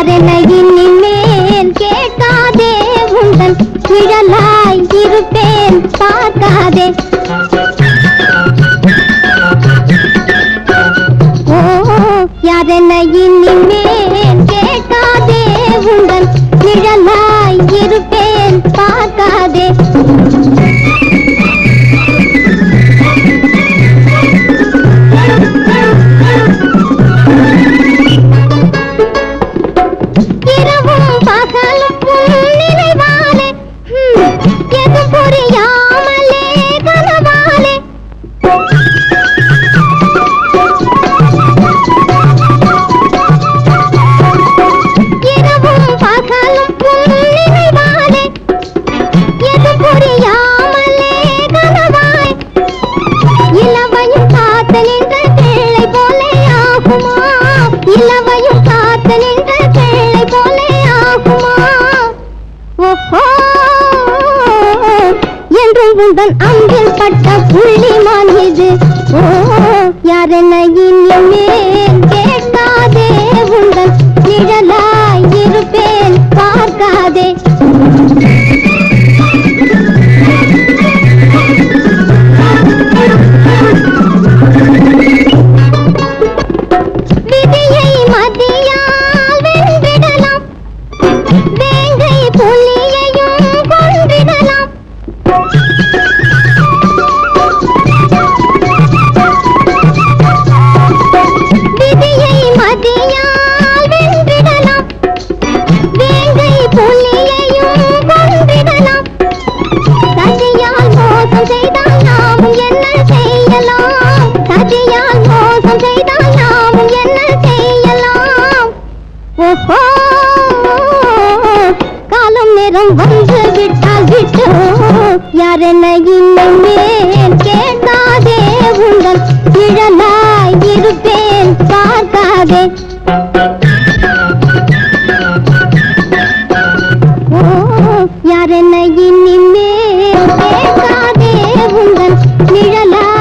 யாரென இனிமேல் கேட்காதே உங்கள் கிழலாய் இருப்பேன் பார்க்காதே. ஓ யாரனையின் மேல் கேட்காதே உங்கள் கிழலாய் இருப்பேன் என்றும் உந்தன் அம்பில் பட்ட புள்ளிமான் இது. ஓ யாரென இனிமேல் கேட்காதே ஓஹோ. காலம் நேரம் வந்து விட்டால் விட்டு? என்ன இனிமேல் கேட்காதே உங்கள் நிழலாய் இருப்பேன் பார்க்காதே. ஓ யாரென்ன இனிமேல் கேட்காதே உங்கள் நிழலாய்